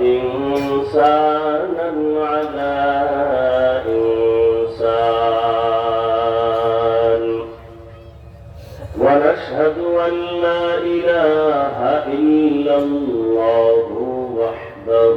وإنسانا على إنسان. ونشهد أن لا إله إلا الله وحده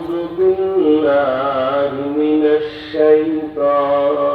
بالله من الشيطان.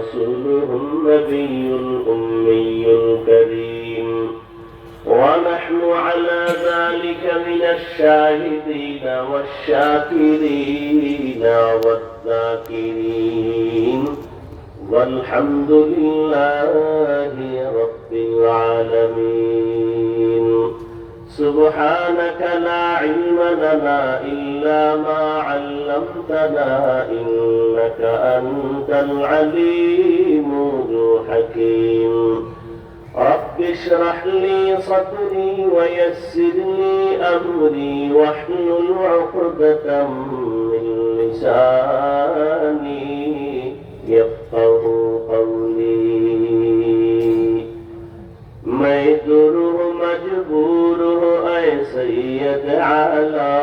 وصدق رسوله النبي الأمي الكريم. ونحن على ذلك من الشاهدين والشاكرين والذاكرين. والحمد لله رب العالمين. سبحانك لا علم لنا إلا إلا ما علمتنا إنك أنت العليم الحكيم رب اشرح لي صدري ويسر لي أمري واحلل عقدة من لساني يفقه قولي. ميدره مجبوره أي سيد على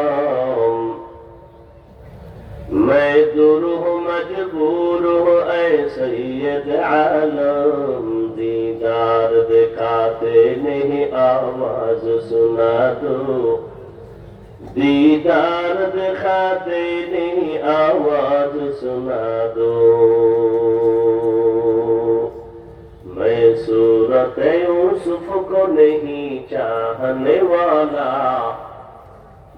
میں دور ہوں مجبور ہوں اے سید عالم دیدار دکھاتے نہیں آواز سنا دو دیدار دکھاتے نہیں آواز سنا دو میں صورت یوسف کو نہیں چاہنے والا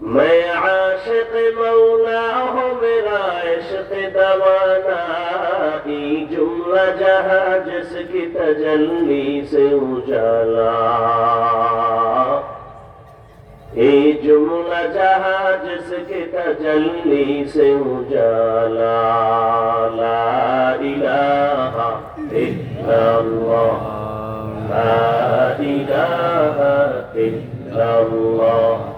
میں عاشق مولا ہو میرا عشق دوانا ای جملہ جہاں جس کی تجلی سے اجالا۔ ای جملہ جہاں جس کی تجلی سے اجالا۔ لا الہ الا اللہ۔ لا الہ الا اللہ۔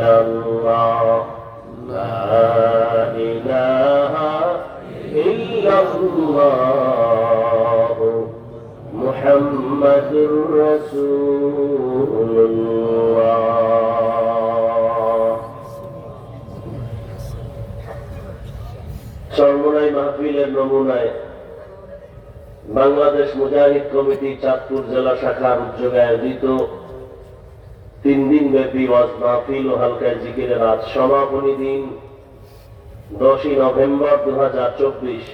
illallah La ilaha illallah Muhammadur Rasulullah Charmonai মাহফিলের নমুনায় Bangladesh Mujahid committee Chandpur জেলা শাখার উদ্যোগে আয়োজিত তিন দিন ব্যাপী ওয়াজ মাহফিল ও হালকা জিকিরের আজ সমাপনী দিন। দশই নভেম্বর দু হাজার চব্বিশ।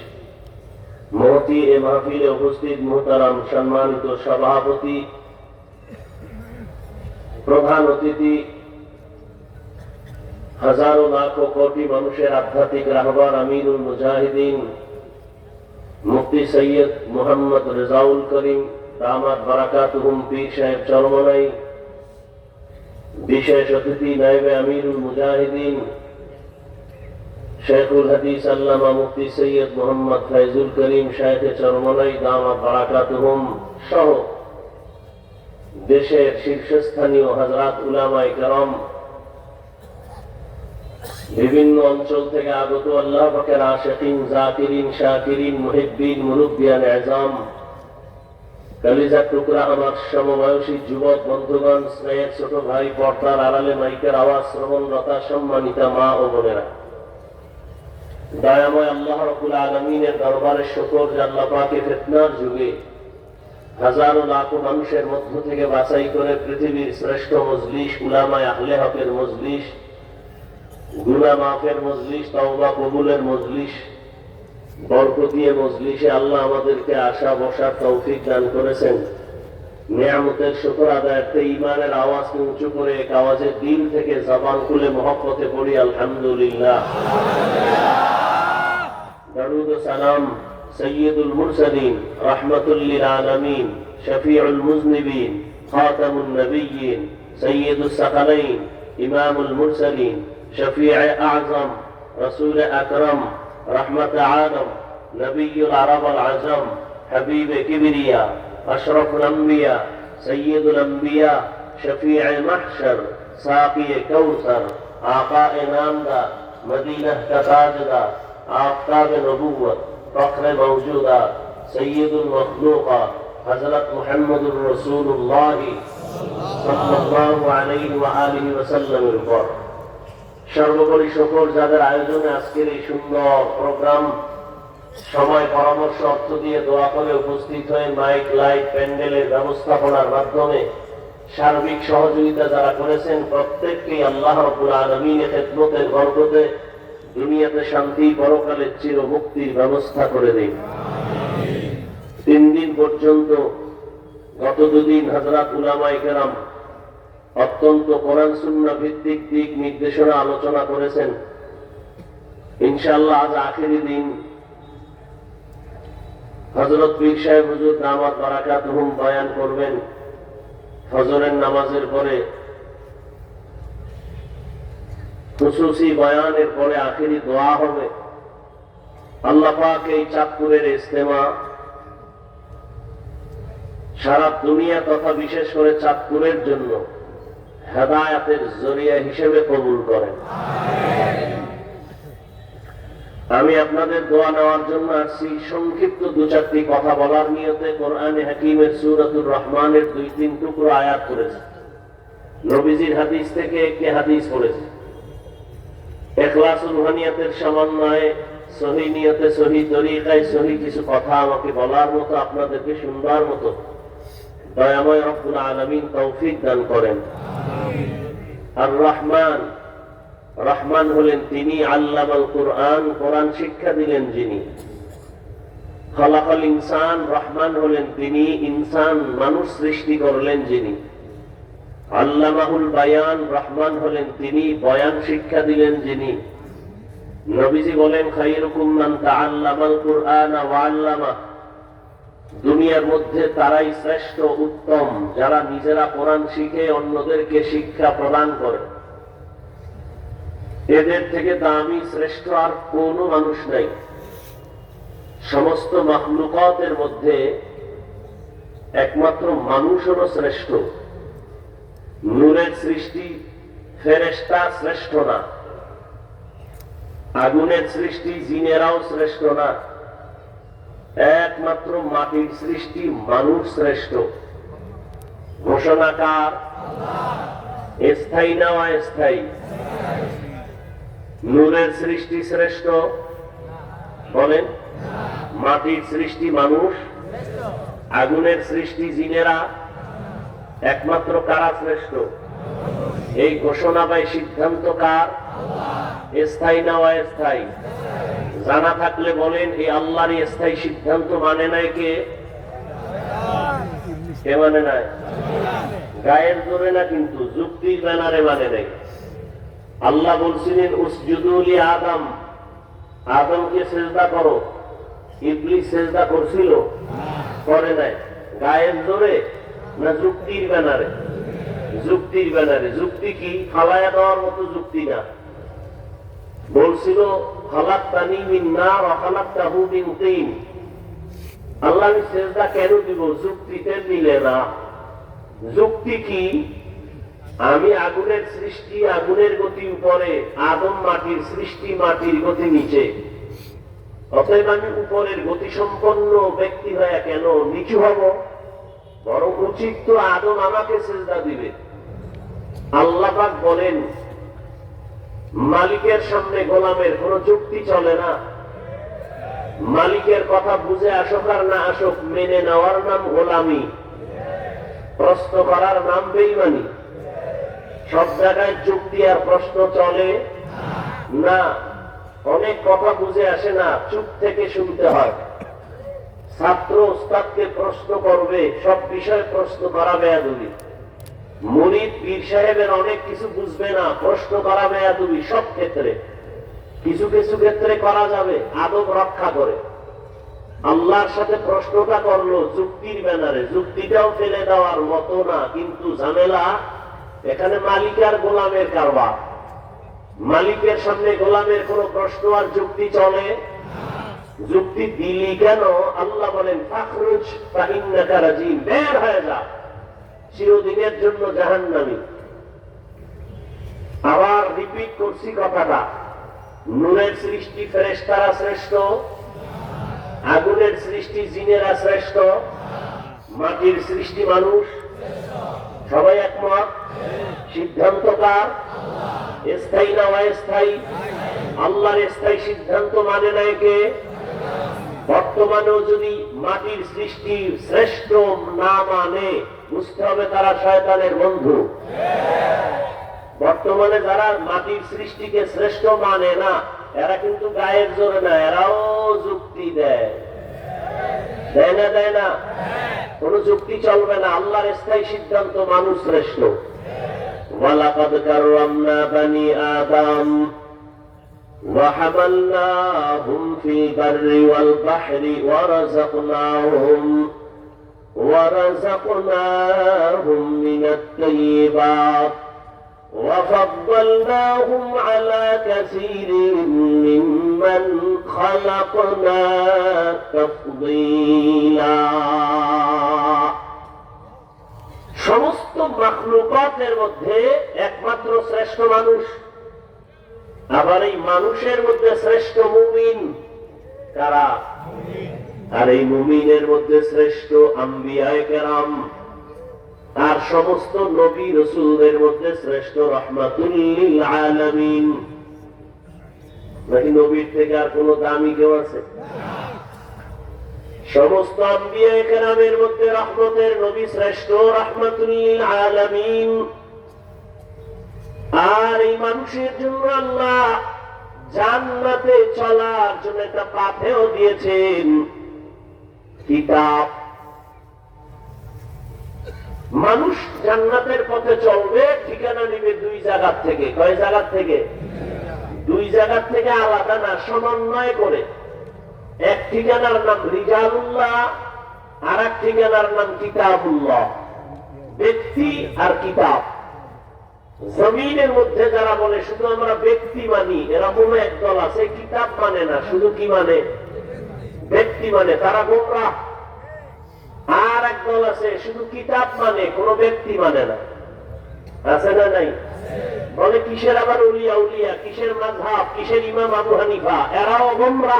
মহতি এ মাহফিলে উপস্থিত মোহতারাম সম্মানিত সভাপতি, প্রধান অতিথি, হাজারো লাখো কোটি মানুষের আধ্যাত্মিক রাহবার আমিরুল মুজাহিদিন, মুফতি সৈয়দ মোহাম্মদ রেজাউল করিম দামাত বারাকাতুহুম পীর সাহেব চরমনাই বিশেষ অতিথি নাইবে আমিরুল মুজাহিদিন, শেখুল হাদিস আল্লামা মুফতি সৈয়দ মোহাম্মদ ফাইজুল করিম শাহেখে চরমনাই দামাত বারাকাতুহুম সহ দেশের শীর্ষস্থানীয় হাজরাত উলামাই করম বিভিন্ন অঞ্চল থেকে আগত আল্লাহ পাকের আশিকিন জাকিরিন, শাকিরিন, মুহিব্বিন মুরব্বিয়ান এজাম কালিজা টুকরা আমার সমবয়সী যুবক বন্ধুগণ, স্নেহের ছোট ভাই, পর্দার আড়ালে মাইকের আওয়াজ শ্রবণরতা সম্মানিতা মা ও বোনেরা। দয়াময় আল্লাহ রকুল আলমিনের দরবারে শকর যে আল্লাহ পাকে ফেতনার যুগে হাজারো লাখো মানুষের মধ্য থেকে বাছাই করে পৃথিবীর শ্রেষ্ঠ মজলিস, উলামায় আহলে হকের মজলিস গুনা মাফের মজলিস, তওবা কবুলের মজলিস বরকতীয় মজলিসে আল্লাহ আমাদেরকে আশা বসার তৌফিক দান করেছেন। নিয়ামতের শুকর আদায়তে ইমানের আওয়াজকে উঁচু করে এক আওয়াজের দিল থেকে জবান খুলে মহব্বতে পড়ি আলহামদুলিল্লাহ। দরুদ সালাম সৈয়দুল মুরসালিন, রহমতুল্লিল আলমিন, শফিউল মুজনিবিন খাতামুল নবীন সৈয়দুল সাকালাইন, ইমামুল মুরসালিন শফিআ আজম, রসুল আকরম رحمة عالم نبي العرب العجم حبيب كبرياء أشرف الأنبياء سيد الأنبياء شفيع المحشر ساقي كوثر آقا نامدار مدینہ کا آفتاب نبوت فخر موجودا سید المخلوقة حضرت محمد الرسول اللہ صلی اللہ علیہ وآلہ وسلم القرآن সর্বোপরি সকল যাদের আয়োজনে আজকের এই সুন্দর প্রোগ্রাম, সময় পরামর্শ, অর্থ দিয়ে দোয়া করে উপস্থিত হয়ে মাইক, লাইট, প্যান্ডেলের ব্যবস্থাপনার মাধ্যমে সার্বিক সহযোগিতা যারা করেছেন, প্রত্যেককেই আল্লাহ আলমিনের বরকতে দুনিয়াতে শান্তি, পরকালের চির মুক্তির ব্যবস্থা করে দিন। তিন দিন পর্যন্ত, গত দুদিন হাজরাত উলামাই কেরাম অত্যন্ত কোরআন সুন্না ভিত্তিক দিক নির্দেশনা আলোচনা করেছেন। ইনশাল্লাহ আজ আখেরি দিন। হজরত পীর সাহেব হুজুর দামাত বারাকাত হুম বয়ান করবেন। ফজরের নামাজের পরে খুশুসি বয়ানের পরে আখেরি দোয়া হবে। আল্লাহ পাক এই চাঁদপুরের ইস্তেমা সারা দুনিয়া তথা বিশেষ করে চাঁদপুরের জন্য হেদায়াতের জরিয়া হিসেবে কবুল করেন। আমি আপনাদের দোয়া নেওয়ার জন্য আসছি। সংক্ষিপ্ত দু চারটি কথা বলার নিয়তে কোরআনে হাকিমের সুরাতুর রহমানের দুই তিন টুকরো আয়াত করেছে নবীজির হাদিস থেকে একটি হাদিস পড়েছে। এখলাসুল রুহানিয়াতের সমন্বয়ে, সহি নিয়তে, সহি তরিকায় সহি কিছু কথা আমাকে বলার মতো, আপনাদেরকে শুনবার মতো দয়াময় রব্বুল আলমিন তৌফিক দান করেন। আর রহমান রহমান হলেন তিনি আল্লামাল কোরআন কোরআন শিক্ষা দিলেন যিনি। খলাফল ইনসান রহমান হলেন তিনি ইনসান মানুষ সৃষ্টি করলেন যিনি। আল্লামাহুল বায়ান রহমান হলেন তিনি বয়ান শিক্ষা দিলেন যিনি। নবীজি বলেন খাইরুকুম মান তাআল্লামাল কুরআন ওয়া আল্লামা। দুনিয়ার মধ্যে তারাই শ্রেষ্ঠ, উত্তম। যারা নিজেরা কোরআন শিখে অন্যদেরকে শিক্ষা প্রদান করে। এদের থেকে দামি, শ্রেষ্ঠ আর কোন মানুষ নাই। সমস্ত মখলুকতের মধ্যে একমাত্র মানুষ হল শ্রেষ্ঠ। নূরের সৃষ্টি ফেরেস্তা শ্রেষ্ঠ না। আগুনের সৃষ্টি জিনেরাও শ্রেষ্ঠ না। একমাত্র মাটির সৃষ্টি মানুষ শ্রেষ্ঠ। ঘোষণাকার। স্থায়ী না অস্থায়ী? নূরের সৃষ্টি শ্রেষ্ঠ। বলেন, মাটির সৃষ্টি মানুষ, আগুনের সৃষ্টি জিনেরা, একমাত্র কারা শ্রেষ্ঠ? এই ঘোষণা বা সিদ্ধান্ত কার? স্থায়ী না অস্থায়ী? জানা থাকলে বলেন, এই আল্লাহর স্থায়ী সিদ্ধান্ত মানে নাই কে? কে মানে নাই? গায়ের জোরে না কিন্তু, যুক্তির ব্যানারে মানে নাই। আল্লাহ বলছিলেন উসজুদুলি আদম। আদমকে সেজদা করো। ইবলিস সেজদা করছিল? করে নাই। গায়ের জোরে না যুক্তির ব্যানারে? যুক্তির ব্যানারে। যুক্তি কি? ফালায়া দেওয়ার মতো যুক্তি না। বলছিল আল্লাহ কেন দিব? যুক্তিতে মিলে না। যুক্তি কি? আমি আগুনের সৃষ্টি আগুনের গতি উপরে, আদম মাটির সৃষ্টি মাটির গতি নিচে। অতএব আমি উপরের গতি সম্পন্ন ব্যক্তি হয়ে কেন নিচু হব? বরং উচিত তো আদম আমাকে সেজদা দিবে। আল্লাহ বলেন মালিকের সামনে গোলামের কোন যুক্তি চলে না। মালিকের কথা বুঝে আসুক আর না আসুক, মেনে নেওয়ার নাম গোলামি। প্রশ্ন করার নাম বেইমানি। সব জায়গায় যুক্তি আর প্রশ্ন চলে না। অনেক কথা বুঝে আসে না, চুপ থেকে শুনতে হয়। ছাত্র ওস্তাদকে প্রশ্ন করবে, সব বিষয়ে প্রশ্ন করা বেয়াদুলি মরিদ পীর সাহেবের অনেক কিছু বুঝবে না, প্রশ্ন করা বেয়াদুলি সব ক্ষেত্রে। কিছু কিছু ক্ষেত্রে করা যাবে, আদব রক্ষা করে। আল্লাহর সাথে প্রশ্নটা করল যুক্তির ব্যানারে, যুক্তিটাও ফেলে দেওয়ার মতো না, কিন্তু ঝামেলা এখানে মালিক আর গোলামের কারবার। মালিকের সামনে গোলামের কোন প্রশ্ন আর যুক্তি চলে। যুক্তি দিলি কেন? আল্লাহ বলেন, ফাখরুজ বের হয়ে যা। চিরদিনের জন্য জাহান্নামী। আবার রিপিট করছি কথাটা। নূরের সৃষ্টি ফেরেশতারা শ্রেষ্ঠ, আগুনের সৃষ্টি জিনেরা শ্রেষ্ঠ, মাটির সৃষ্টি মানুষ। সবাই একমত? সিদ্ধান্তকার স্থায়ী না অস্থায়ী? আল্লাহর স্থায়ী সিদ্ধান্ত মানে নাই কে? বর্তমানেও যদি মাটির সৃষ্টি শ্রেষ্ঠ না মানে বুঝতে হবে তারা শয়তানের বন্ধু বর্তমানে যারা মাটির সৃষ্টিকে শ্রেষ্ঠ মানে না এরা কিন্তু গায়ের জোরে না এরাও যুক্তি দেয় দেয় না দেয় না কোন যুক্তি চলবে না আল্লাহর স্থায়ী সিদ্ধান্ত মানুষ শ্রেষ্ঠ ওয়ালাকাদ কাররামনা বানি আদম وحملناهم في البر والبحر ورزقناهم ورزقناهم من الطيبات وفضلناهم على كثير ممن خلقنا تفضيلا সমস্ত মাখলুকাতের মধ্যে একমাত্র শ্রেষ্ঠ মানুষ আবার এই মানুষের মধ্যে শ্রেষ্ঠ মুমিন কারা আর এই মুমিনের মধ্যে শ্রেষ্ঠ আম্বিয়ায় আর সমস্ত নবী রসুলদের মধ্যে শ্রেষ্ঠ রহমাতুল্লিল আলামিন। নাকি নবীর থেকে আর কোন দামি কেউ আছে? সমস্ত আম্বিয়া কেরামের মধ্যে রহমতের নবী শ্রেষ্ঠ রহমাতুল্লিল আলামিন। আর এই মানুষের জন্য আল্লাহ জান্নাতে চলার জন্য একটা পাথেও দিয়েছেন। কিতাব মানুষ জান্নাতের পথে চলবে, ঠিকানা নিবে দুই জায়গার থেকে। কয় জায়গার থেকে? দুই জায়গার থেকে আলাদা না, সমন্বয় করে। এক ঠিকানার নাম রিজালুল্লাহ আর এক ঠিকানার নাম কিতাবুল্লাহ। ব্যক্তি আর কিতাব। জমিনের মধ্যে যারা বলে, শুধু আমরা ব্যক্তি মানি এরা কোনো একদল আছে, কিতাব মানে না, শুধু কি মানে? ব্যক্তি মানে তারা গোমরা। আর একদল আছে, শুধু কিতাব মানে কোনো ব্যক্তি মানে না। আছে না নাই? বলে, কিসের আবার উলিয়া উলিয়া? কিসের মাঝহাব? কিসের ইমাম আবু হানিফা? এরাও গোমরা।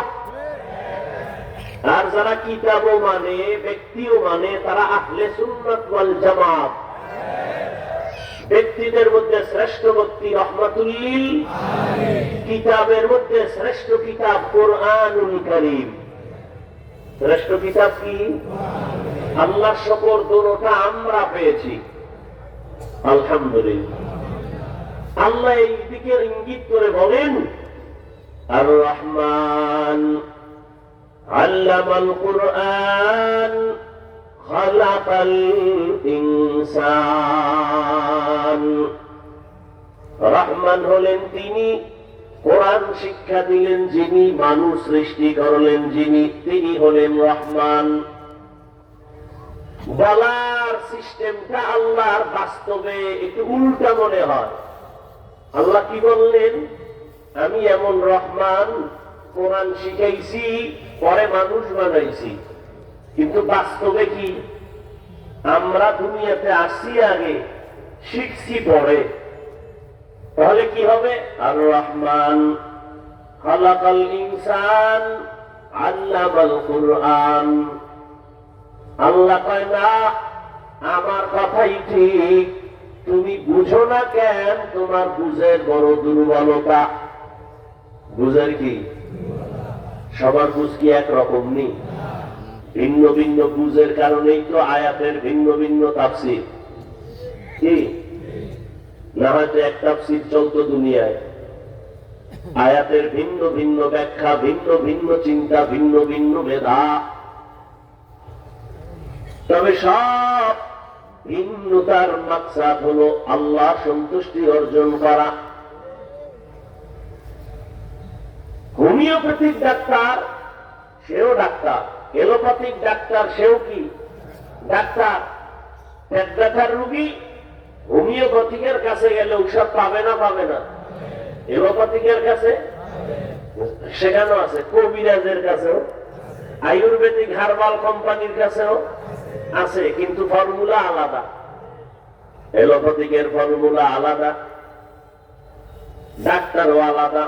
আর যারা কিতাবও মানে ব্যক্তিও মানে তারা আহলে সুন্নাত ওয়াল জামাত। ব্যক্তিদের মধ্যে শ্রেষ্ঠ ব্যক্তি রহমাতুল্লিল। কিতাবের মধ্যে শ্রেষ্ঠ কিতাব কোরআনুল করিম। রাষ্ট্রপিতা কি? আল্লাহ শকর দোনোটা আমরা পেয়েছি। আলহামদুলিল্লাহ। আল্লাহ এই দিকে ইঙ্গিত করে বলেন আর রহমান আল্লাহ কোরআন খালাকাল ইনসান। রহমান হলেন তিনি কোরআন শিক্ষা দিলেন যিনি, মানুষ সৃষ্টি করলেন যিনি, তিনি হলেন রহমান। বলার সিস্টেমটা আল্লাহর বাস্তবে একটু উল্টা মনে হয়। আল্লাহ কি বললেন? আমি এমন রহমান, কোরআন শিখাইছি, পরে মানুষ বানাইছি। কিন্তু বাস্তবে কি? আমরা দুনিয়াতে আসছি আগে, শিখছি পরে। তাহলে কি হবে? আর রহমান খালাকাল ইনসান আল্লামাল কুরআন। আল্লাহ কয়, না, আমার কথাই ঠিক। তুমি বুঝো না কেন তোমার বুঝের বড় দুর্বলতা? বুঝের কি? সবার বুঝ কি একরকম নেই ভিন্ন ভিন্ন বুঝের কারণেই তো আয়াতের ভিন্ন ভিন্ন তাফসির। কি? না হয়তো এক তাফসির চলতো দুনিয়ায়। আয়াতের ভিন্ন ভিন্ন ব্যাখ্যা, ভিন্ন ভিন্ন চিন্তা, ভিন্ন ভিন্ন মেধা তবে সব ভিন্নতার মাকসাদ হলো আল্লাহ সন্তুষ্টি অর্জন করা। হোমিওপ্যাথিক ডাক্তার, সেও ডাক্তার। এলোপ্যাথিক ডাক্তার সেও কি? ডাক্তার। রুগী হোমিওপ্যাথিকের কাছে গেলে ঔষধ পাবে না পাবে না? এলোপ্যাথিকের কাছে? সেখানেও আছে কবিরাজের কাছেও, আয়ুর্বেদিক হার্বাল কোম্পানির কাছেও আছে, কিন্তু ফর্মুলা আলাদা। এলোপ্যাথিকের ফর্মুলা আলাদা, ডাক্তারও আলাদা।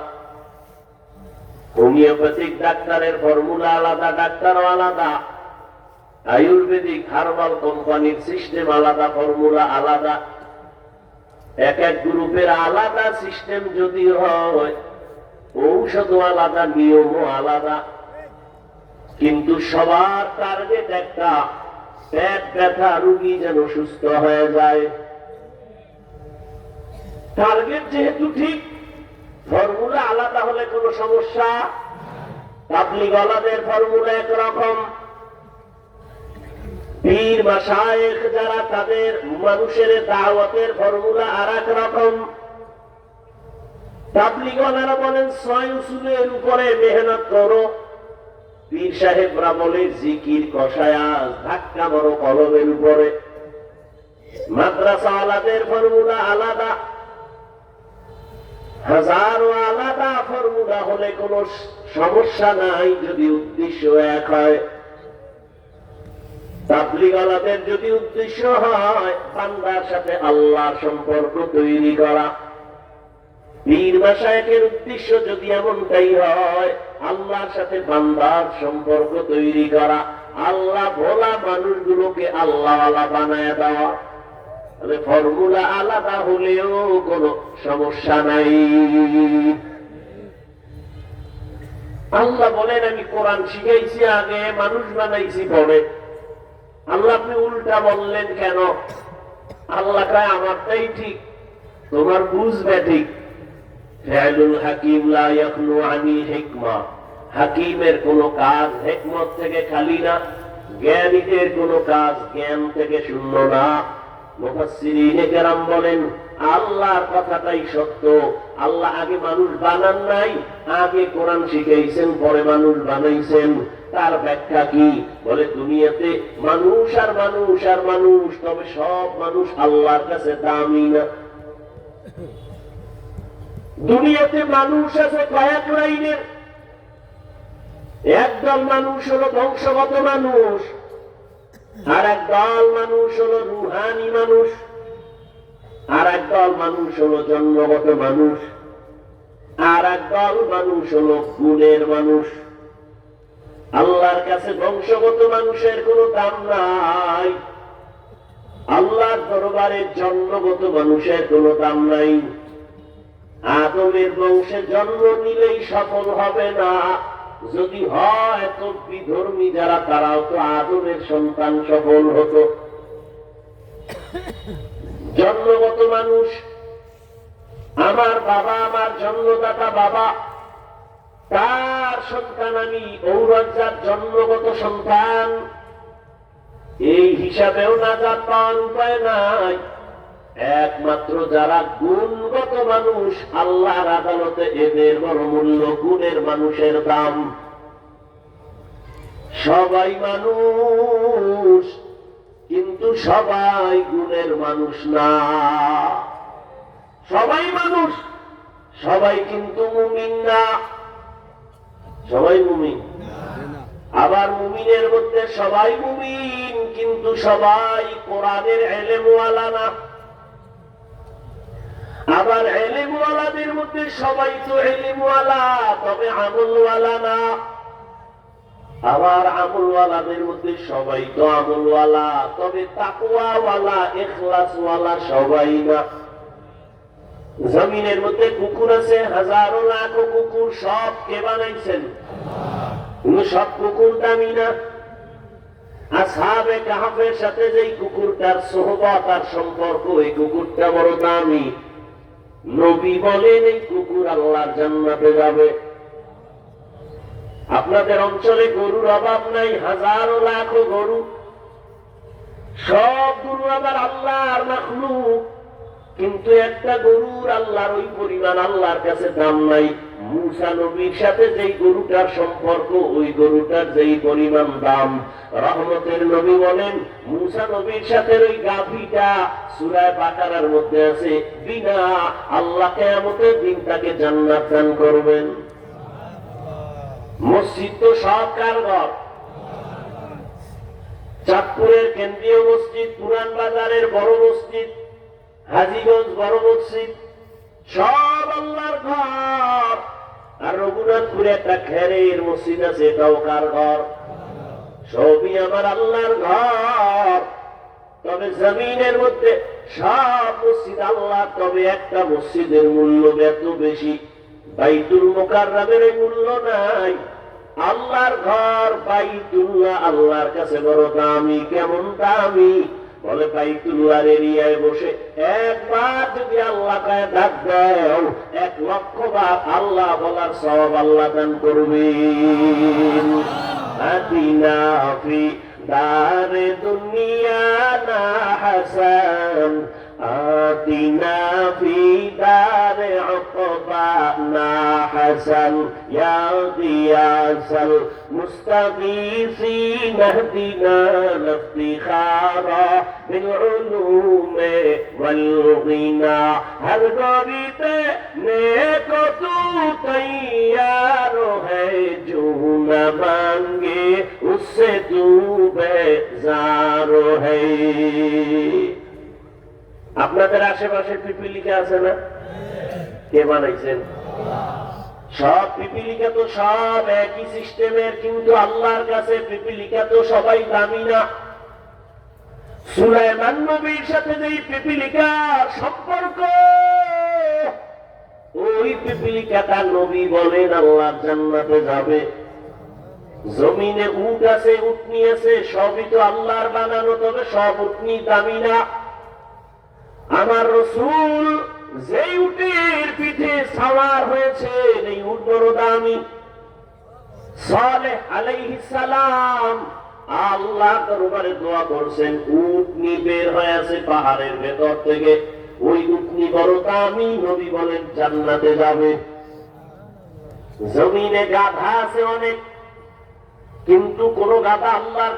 হোমিওপ্যাথিক ডাক্তারের ফর্মুলা আলাদা, ডাক্তারও আলাদা। আয়ুর্বেদিক হার্বাল কোম্পানির সিস্টেম আলাদা, ফর্মুলা আলাদা। এক এক গ্রুপের আলাদা সিস্টেম যদি হয়, ঔষধও আলাদা, নিয়মও আলাদা। কিন্তু সবার টার্গেট একটা, পেট ব্যথা রুগী যেন সুস্থ হয়ে যায়। টার্গেট যেহেতু ঠিক ফর্মুলা আলাদা হলে কোনো সমস্যা? তাবলিগলাদের ফর্মুলা একরকম। পীর মাসায়েখ যারা তাদের মানুষের দাওয়াতের ফর্মুলা আর এক রকম তাবলিগলারা বলেন, ছয় উসুলের উপরে মেহনত করো। পীর সাহেবরা বলে, জিকির কষায়াস ধাক্কা বড় কলমের উপরে। মাদ্রাসা আলাদের ফর্মুলা আলাদা। হাজারো আলাদা ফর্মুলা হলে কোনো সমস্যা নাই, যদি উদ্দেশ্য এক হয়। তাবলিগালাদের যদি উদ্দেশ্য হয়, বান্দার সাথে আল্লাহর সম্পর্ক তৈরি করা। পীর মাসায়কের উদ্দেশ্য যদি এমনটাই হয়, আল্লাহর সাথে বান্দার সম্পর্ক তৈরি করা। আল্লাহ ভোলা মানুষগুলোকে আল্লাহ আলা বানায় দেওয়া। তাহলে ফর্মুলা আলাদা হলেও কোনো সমস্যা নাই। আল্লাহ বলেন, আমি কোরআন শিখাইছি আগে, মানুষ বানাইছি পরে। আল্লাহ আপনি উল্টা বললেন কেন? আল্লাহ কয়, আমারটাই ঠিক, তোমার বুঝবে ঠিক। হাকিমের কোন কাজ হেকমত থেকে খালি না, জ্ঞানীদের কোন কাজ জ্ঞান থেকে শূন্য না। মুফাসসিরিনে বলেন, আল্লাহর কথাটাই সত্য। আল্লাহ আগে মানুষ বানান নাই, আগে কোরআন শিখাইছেন, পরে মানুষ বানাইছেন। তার ব্যাখ্যা কি? বলে, দুনিয়াতে মানুষ আর মানুষ আর মানুষ, তবে সব মানুষ আল্লাহর কাছে দামি না। দুনিয়াতে মানুষ আছে কয়েক লাইনের। একদল মানুষ হলো বংশগত মানুষ, আর এক দল মানুষ হলো রুহানি মানুষ, আর এক দল মানুষ হলো জন্মগত মানুষ, আর একদল মানুষ হলো গুণের মানুষ। আল্লাহর কাছে বংশগত মানুষের কোনো দাম নাই। আল্লাহর দরবারে জন্মগত মানুষের কোনো দাম নাই। আদমের বংশে জন্ম নিলেই সফল হবে না। যদি হয় তো বিধর্মী যারা, তারাও তো আদমের সন্তান সফল হতো। জন্মগত মানুষ, আমার বাবা, আমার জন্মদাতা বাবা তার সন্তান আমি ঔরজ্জার জন্মগত সন্তান। এই হিসাবেও নাজাত পাওয়ার উপায় নাই। একমাত্র যারা গুণগত মানুষ, আল্লাহর আদালতে এদের বড় মূল্য গুণের মানুষের দাম। সবাই মানুষ, কিন্তু সবাই গুণের মানুষ না। সবাই মানুষ, সবাই কিন্তু মুমিন না। সবাই মুমিন। আবার মুমিনের মধ্যে সবাই মুমিন, কিন্তু সবাই কোরআনের এলেমওয়ালা না। আবার এলিমওয়ালাদের মধ্যে সবাই তো এলিমওয়ালা, তবে আমলওয়ালা না। আবার আমলওয়ালাদের মধ্যে সবাই তো আমলওয়ালা, তবে তাকুয়াওয়ালা এখলাসওয়ালা সবাই না। জমিনের মধ্যে কুকুর আছে, হাজারো লাখো কুকুর সব কে বানাইছেন? সব কুকুর দামি না। আপনাদের অঞ্চলে গরুর অভাব নাই, হাজারো লাখো গরু। সব গরু আবার আল্লাহর মাখলুক। কিন্তু একটা গরুর আল্লাহর ওই পরিমাণ আল্লাহর কাছে দাম নাই। মুসা নবীর সাথে যেই গরুটার সম্পর্ক, ওই গরুটার যেই পরিমাণ দাম। রহমতের নবী বলেন, মুসা নবীর সাথে ওই গাভীটা সুরায় বাকারার মধ্যে আছে। বিনা আল্লাহ কেমতের দিন তাকে জান্নাত দান করবেন। মসজিদ তো সব কারগর চাঁদপুরের কেন্দ্রীয় মসজিদ, পুরান বাজারের বড় মসজিদ হাজিগঞ্জ বড় মসজিদ, সব আল্লাহর ঘর। আর রঘুনাথপুরে একটা খেরের মসজিদ আছে, এটাও কার ঘর? সবই আমার আল্লাহর ঘর। তবে জমিনের মধ্যে সব মসজিদ আল্লাহ, তবে একটা মসজিদের মূল্য এত বেশি। বাইতুল মোকাররামের মূল্য নাই। আল্লাহর ঘর বাইতুল্লাহ, আল্লাহর কাছে বড় দামি, কেমন দামি? বলে বাইতুল্লাহর এরিয়ায় বসে একবার যদি আল্লাহ ডাক দেও। এক লক্ষ বা আল্লাহ বলার সব আল্লাহ দান করবে দারে দুনিয়া না হাসান। آتنا في دار عقبانا حسن يا غياث المستغيثين اهدنا الافتخار بالعلوم والغنى هر غريب نیک تو تیار ہے جو نہ مانگے اس سے تو بیزار ہے আপনাদের আশেপাশে পিপিলিকা আছে না? কে বানাইছেন? সব পিপিলিকা তো সব একই সিস্টেমের, কিন্তু আল্লাহর কাছে পিপিলিকা তো সবাই দামি না। সাথে যে পিপিলিকার সম্পর্ক, ওই নবী বলেন আল্লাহর জান্নাতে যাবে। জমিনে উট আছে উটনি আছে, সবই তো আল্লাহর বানানো, তবে সব উটনি দামি না। আমার রসুল যেই উটের পিঠে সাওয়ার হয়েছে এই উট বড় দামি। সালেহ আলাইহিস সালাম আল্লাহ দরবারে দোয়া করছেন উটনি বের হয়ে আছে পাহাড়ের ভেতর থেকে। ওই উটনি বড় দামি, নবী বলেন, জান্নাতে যাবে। জমিনে গাধা আছে অনেক, কিন্তু কোন গাধা আল্লাহর